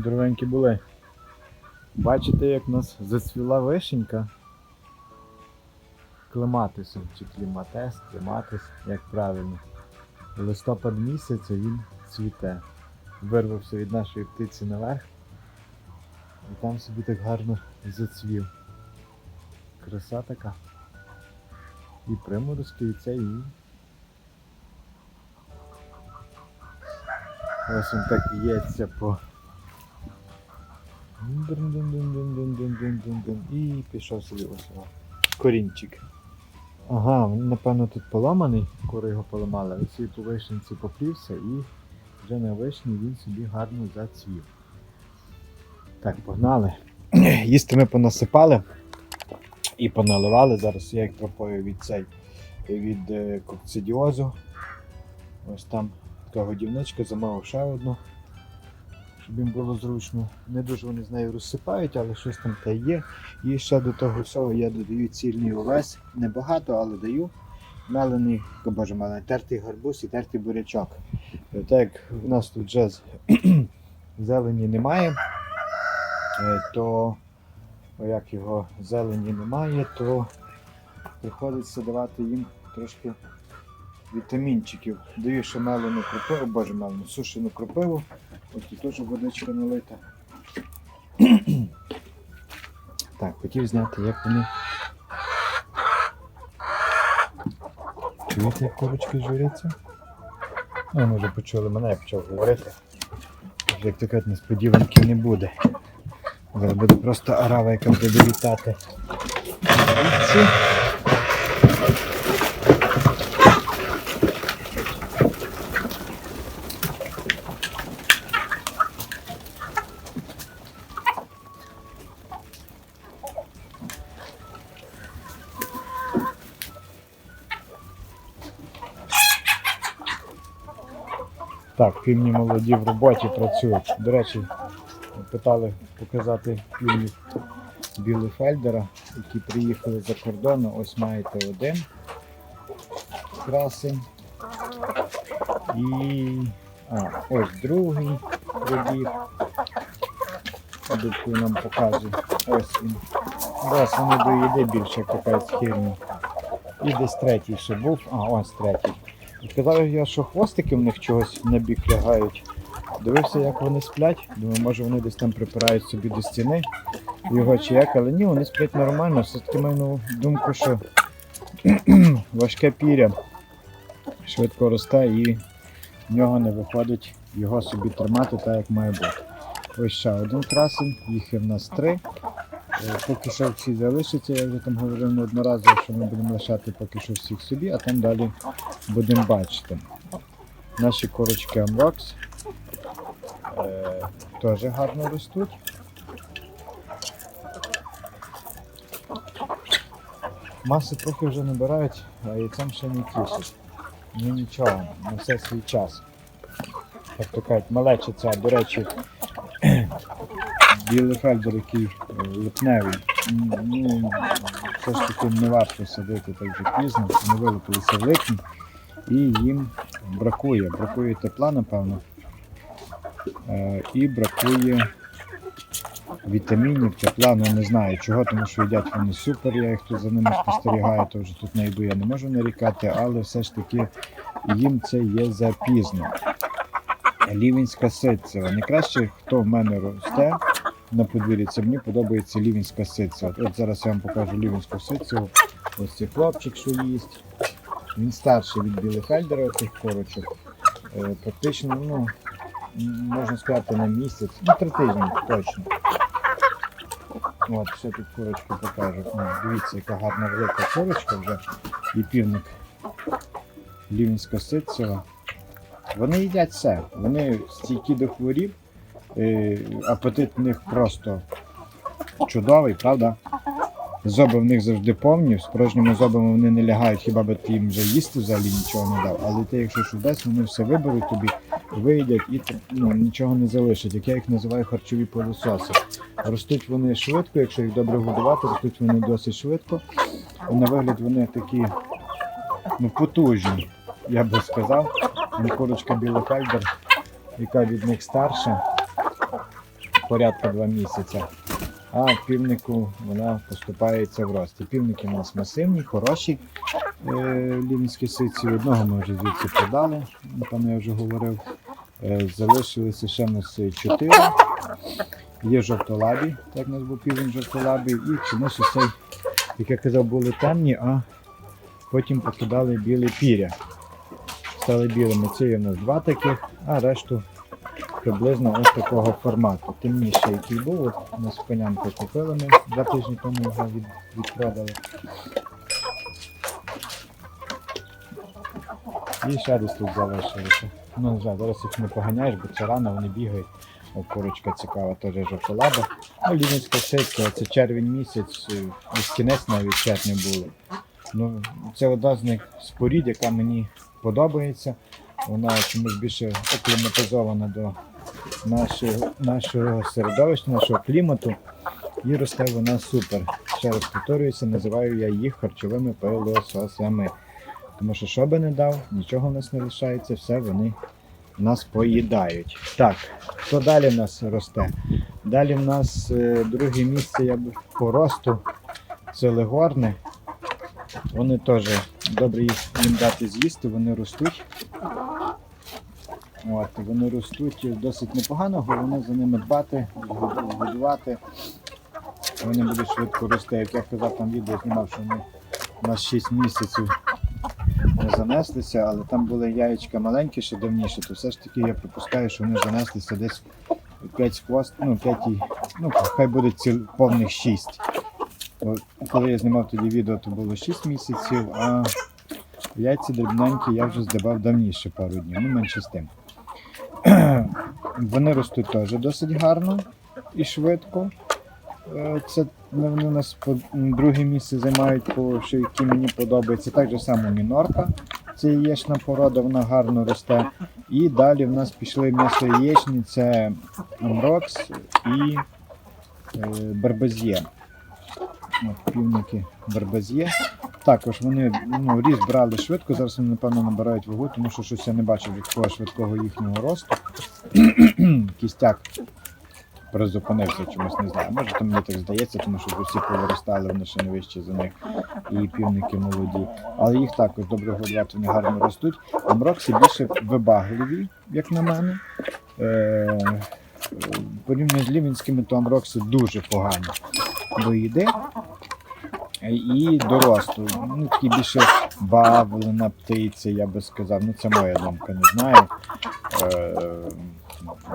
Здоровенькі були. Бачите, як у нас зацвіла вишенька. Клематисом чи кліматес, клематис, як правильно. Листопад місяця він цвіте. Вирвався від нашої птиці наверх. І там собі так гарно зацвів. Краса така. І приморозки, і це, і. Ось він так ється по. І пішов собі ось корінчик. Ага, напевно тут поламаний, коли його поламали, ось по вишенці поплівся і вже на вишні він собі гарно зацвів. Так, погнали. Їсти ми понасипали і поналивали. Зараз я їх пропою від цей від е, кокцидіозу. Ось там така годівничка, замовив ще одну, щоб їм було зручно. Не дуже вони з нею розсипають, але щось там та є. І ще до того всього я додаю цільний овес. Небагато, але даю. Мелений, боже, мелений, тертий гарбуз і тертий бурячок. Е, Так як у нас тут вже зелені немає, е, то як його зелені немає, то приходиться давати їм трошки вітамінчиків. Даю ще мелену кропиву, боже мелену, сушену кропиву. Ось тут теж водичка налита. Так, хотів зняти, як вони. Чуєте, як курочки журяться? Ну, ми вже почули мене, я почав говорити. Як то кажуть, несподіванки не буде. Зараз буде просто арава, яка буде вітати. Так, півні молоді в роботі працюють. До речі, питали показати півнів Білефельдера, які приїхали за кордону. Ось маєте один красень. І а, ось другий прибіг. Дубку нам показує. Ось він. Зараз вони до їди більше копають хірні. І десь третій ще був. А, ось третій. І Казав я, що хвостики в них чогось на бік лягають. Дивився, як вони сплять. Думаю, може вони десь там припирають собі до стіни його чи як, але ні, вони сплять нормально. Все-таки маю думку, що важке піря швидко росте і в нього не виходить його собі тримати так, як має бути. Ось ще один красень, їх є в нас три. Е, Поки що всі залишаться, я вже там говорив неодноразово, що ми будемо лишати поки що всіх собі, а там далі будемо бачити. Наші корочки Amrox е, теж гарно ростуть. Маси трохи вже набирають, а яйцем ще не тішить. Ну нічого, на все свій час. Як то кажуть, малеча ця, до речі, білий фельдер, який е, липневий. Ну, все ж таки не варто садити так вже пізно, вони вилупилися в липні і їм бракує. Бракує тепла, напевно. Е, і бракує вітамінів, тепла, ну не знаю чого, тому що їдять вони супер, я їх тут за ними спостерігаю, то вже тут на їду я не можу нарікати, але все ж таки їм це є запізно. Лівінська ситцева. Найкраще, хто в мене росте на подвір'ї, це мені подобається лівінська ситцева. От зараз я вам покажу лівінську ситцеву. Ось цей хлопчик, що їсть. Він старший від білих білихельдера, цих корочок. Е, Практично, ну, можна сказати, на місяць, ну, три тижні точно. От, ще тут курочку покажу. О, дивіться, яка гарна велика курочка вже. І півник лівінська ситцева. Вони їдять все. Вони стійкі до хворіб. Апетит в них просто чудовий, правда? Зоби в них завжди повні, з порожніми зобами вони не лягають, хіба би ти їм вже їсти взагалі нічого не дав. Але ти, якщо щось дасть, вони все виберуть тобі, вийдять і ну, нічого не залишать. Як я їх називаю харчові пилососи. Ростуть вони швидко, якщо їх добре годувати, ростуть вони досить швидко. На вигляд вони такі ну, потужні, я би сказав. Курочка білофельдер, яка від них старша. Порядка 2 місяці. А в півнику вона поступається в рості. Півники у нас масивні, хороші е, лівінські сиці. Одного ми вже звідси продали, напевно, я вже говорив. Е, залишилися ще в нас чотири. Є жовтолабі, так у нас був півень жовтолабі, і чомусь цей, як я казав, були темні, а потім покидали біле піря. Стали білими. Це є в нас два таких, а решту приблизно ось такого формату. Темніший, який був, от у нас купили ми два тижні тому його від, відпродали. І ще десь тут залишилося. Ну, знаю, зараз їх не поганяєш, бо це рано вони бігають. О, курочка цікава, теж жовтолаба. Ну, лівінська ситка, це червень місяць, е, кінець навіть червня було. Ну, це одна з них спорід, яка мені подобається. Вона чомусь більше акліматизована до нашого, нашого середовища, нашого клімату. І росте вона супер. Ще раз повторююся, називаю я їх харчовими пилососами. Тому що що би не дав, нічого в нас не лишається, все вони нас поїдають. Так, що далі в нас росте? Далі в нас е, друге місце я б- по росту це легорни. Вони теж добре їх їм дати з'їсти, вони ростуть. От, вони ростуть досить непогано, головне за ними дбати, годувати. Вони будуть швидко рости. Як я казав, там відео знімав, що вони у нас 6 місяців не занеслися, але там були яєчка маленькі, ще давніше, то все ж таки я припускаю, що вони занеслися десь 5 хвост, ну 5, ну хай буде ціл, повних 6. Коли я знімав тоді відео, то було 6 місяців, а яйця дрібненькі я вже здавав давніше пару днів, ну менше з тим. Вони ростуть теж досить гарно і швидко. Е, Це вони у нас друге місце займають, по що які мені подобається. Так же само мінорка. Це яєчна порода, вона гарно росте. І далі в нас пішли м'ясо яєчні, це Амрокс і е, Барбазє. Півники Барбазє. Також вони ну, ріст брали швидко, зараз вони, напевно, набирають вагу, тому що щось я не бачив такого швидкого їхнього росту. Кістяк призупинився чомусь, не знаю. Може, то мені так здається, тому що всі повиростали, вони ще не вищі за них, і півники молоді. Але їх також добре годувати, вони гарно ростуть. Амрокси більше вибагливі, як на мене. Е, порівняно з лівінськими, то амрокси дуже погані до їди і дорослу. Ну, такі більше бавлена птиця, я би сказав. Ну, це моя думка, не знаю. Е,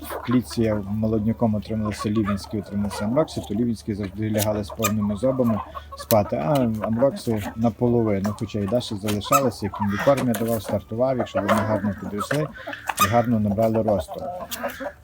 в клітці я молодняком отрималися лівінські, отрималися амрокси, то лівінські завжди лягали з повними зобами спати, а амрокси наполовину, хоча і далі залишалися, як комбікорм я давав, стартував, якщо вони гарно підросли і гарно набрали росту.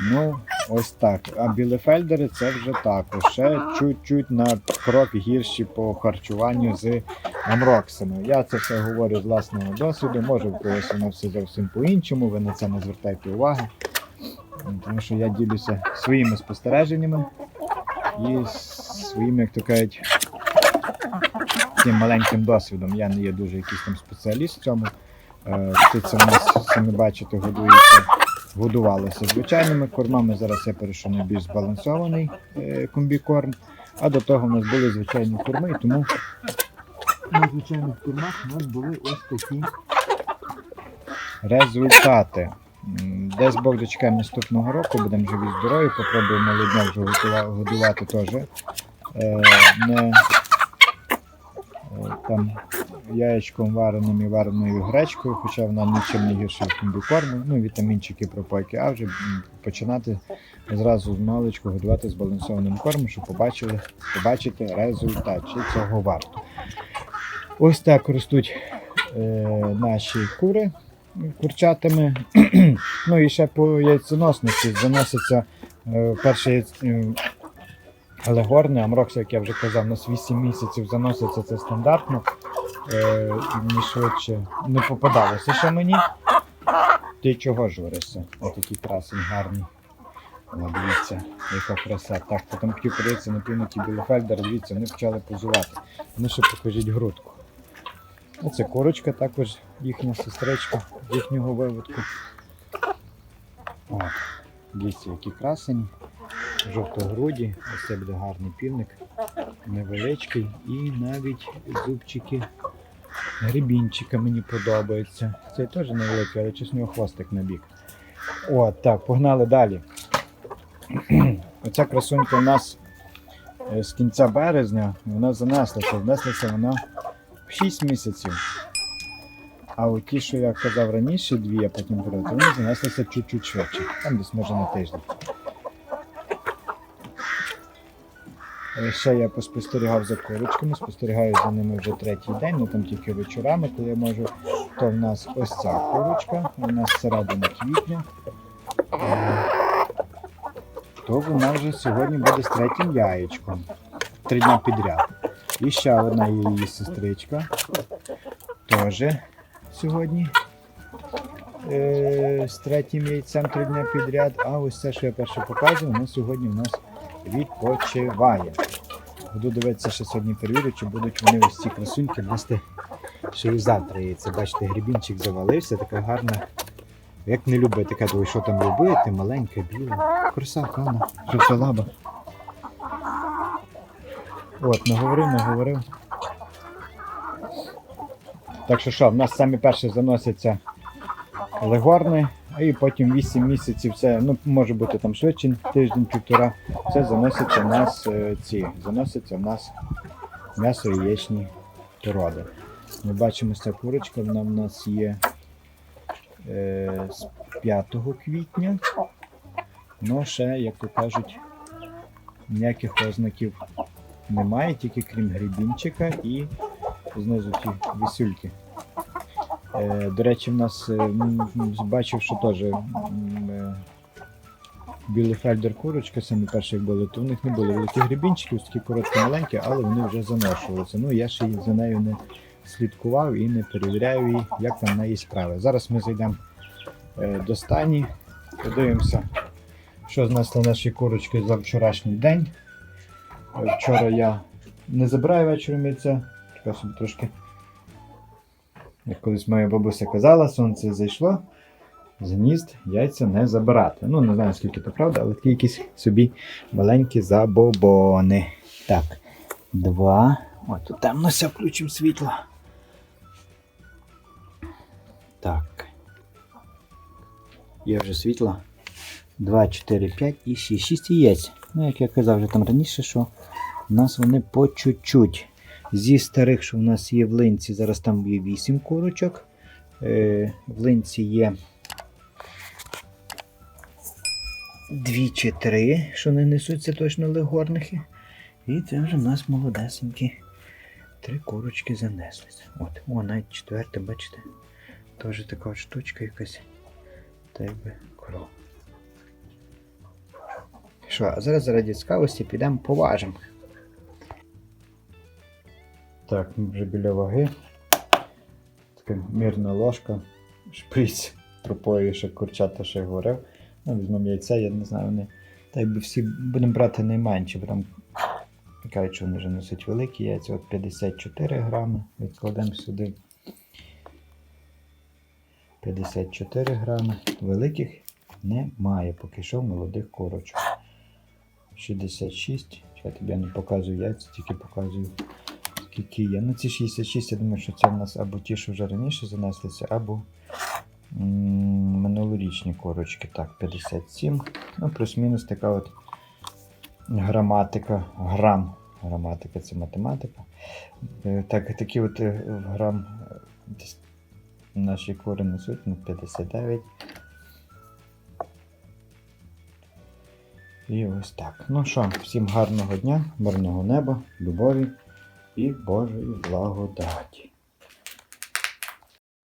Ну, ось так. А білефельдери це вже також. Ще чуть-чуть на крок гірші по харчуванню з амроксами. Я це все говорю з власного досвіду, може в когось воно все зовсім по-іншому, ви на це не звертайте уваги. Тому що я ділюся своїми спостереженнями і своїм, як то кажуть, тим маленьким досвідом. Я не є дуже якийсь там спеціаліст в цьому. Птиця у нас, самі бачите, годується, годувалася звичайними кормами. Зараз я перейшов на більш збалансований е, комбікорм. А до того в нас були звичайні корми, і тому на звичайних кормах у нас були ось такі результати. Десь Бог дочекаємо наступного року, будемо живі здорові, попробуємо молодня вже годувати теж. Е, не е, там яєчком вареним і вареною гречкою, хоча вона нічим не гірша від комбікорму, ну вітамінчики пропойки, а вже починати зразу з маличку годувати збалансованим кормом, щоб побачили, побачити результат, чи цього варто. Ось так ростуть е, наші кури курчатами. ну і ще по яйценосності заноситься е, перше яйц... е, амрокс, як я вже казав, у нас 8 місяців заноситься це стандартно. Е, мені швидше не попадалося ще мені. Ти чого журишся? Отакий красень гарний. Дивіться, яка краса. Так, потім хотів подивитися на півникі Білефельдер, дивіться, вони почали позувати. Ну ще покажіть грудку. Оце курочка також їхня сестричка з їхнього виводку. От, дивіться, які красені. жовтогруді. Ось це буде гарний півник, невеличкий і навіть зубчики грибінчика мені подобаються. Цей теж невеликий, але чесно хвостик на бік. О, так, погнали далі. Оця красунька у нас е, з кінця березня, вона занеслася. Занеслася вона 6 місяців. А от ті, що я казав раніше, дві, а потім три, вони занеслися чуть-чуть швидше. Там десь може на тиждень. Е, Ще я поспостерігав за курочками, спостерігаю за ними вже третій день, ну там тільки вечорами, коли я можу. То в нас ось ця курочка, у нас середина квітня. Е, То вона вже сьогодні буде з третім яєчком. Три дня підряд. І ще одна її сестричка. Теж сьогодні. Е, з третім яйцем три дня підряд. А ось це, що я перше показував, воно сьогодні у нас відпочиває. Буду дивитися ще сьогодні перевірю, чи будуть вони ось ці красуньки нести ще і завтра яйця. Бачите, грібінчик завалився, така гарна. Як не любить, така що там робити, маленька, біла. Краса, вона, жовтолаба. От, наговорив, наговорив. Так що що, в нас самі перші заносяться легорни, і потім 8 місяців це, ну може бути там швидше, тиждень-півтора, це заносяться в нас е, ці, заносяться в нас м'ясо яєчні породи. Ми бачимо, ця курочка, вона в нас є е, з 5 квітня. Ну, ще, як то кажуть, ніяких ознаків немає, тільки крім грибінчика і знизу ті вісюльки. Е, до речі, в нас е, бачив, що теж е, білий фельдер курочка, самі перші як були, то в них не було великих грибінчиків, такі короткі маленькі, але вони вже заношувалися. Ну, я ще за нею не слідкував і не перевіряю її, як там в неї справи. Зараз ми зайдемо до стані, подивимося, що знесли наші курочки за вчорашній день. Вчора я не забираю вечором яйця, така собі трошки. Як колись моя бабуся казала, сонце зайшло, з яйця не забирати. Ну, не знаю, скільки то правда, але такі якісь собі маленькі забобони. Так, два. О, тут темно ся, включимо світло. Так. Є вже світло. 2, 4, 5 і 6. 6 яєць. Ну, як я казав вже там раніше, що у нас вони по чуть-чуть. Зі старих, що в нас є в линці, зараз там є 8 курочок. Е, в линці є 2 чи 3, що не несуться точно легорнихи. І це вже в нас молодесенькі. Три курочки занеслися. От, о, навіть четверте, бачите? Теж така штучка якась. Та якби кров. Що, а зараз заради цікавості підемо поважимо. Так, ми вже біля ваги. Така мірна ложка, шприц тропою, ще курчата ще говорив. Ну, візьмемо яйця, я не знаю, вони. Та якби всі будемо брати найменші, бо там кажуть, що вони вже носять великі яйця. От 54 грами. Відкладемо сюди. 54 грами. Великих немає, поки що молодих курочок. 66. Чекайте, я не показую яйця, тільки показую скільки є. Ну ці 66, я думаю, що це в нас або ті, що вже раніше занеслися, або минулорічні корочки. Так, 57. Ну, плюс-мінус така от граматика, грам. Граматика це математика. Е, Так, такі от е, грам е, наші кори несуть ну, 59. І ось так. Ну що, всім гарного дня, мирного неба, любові і Божої благодаті.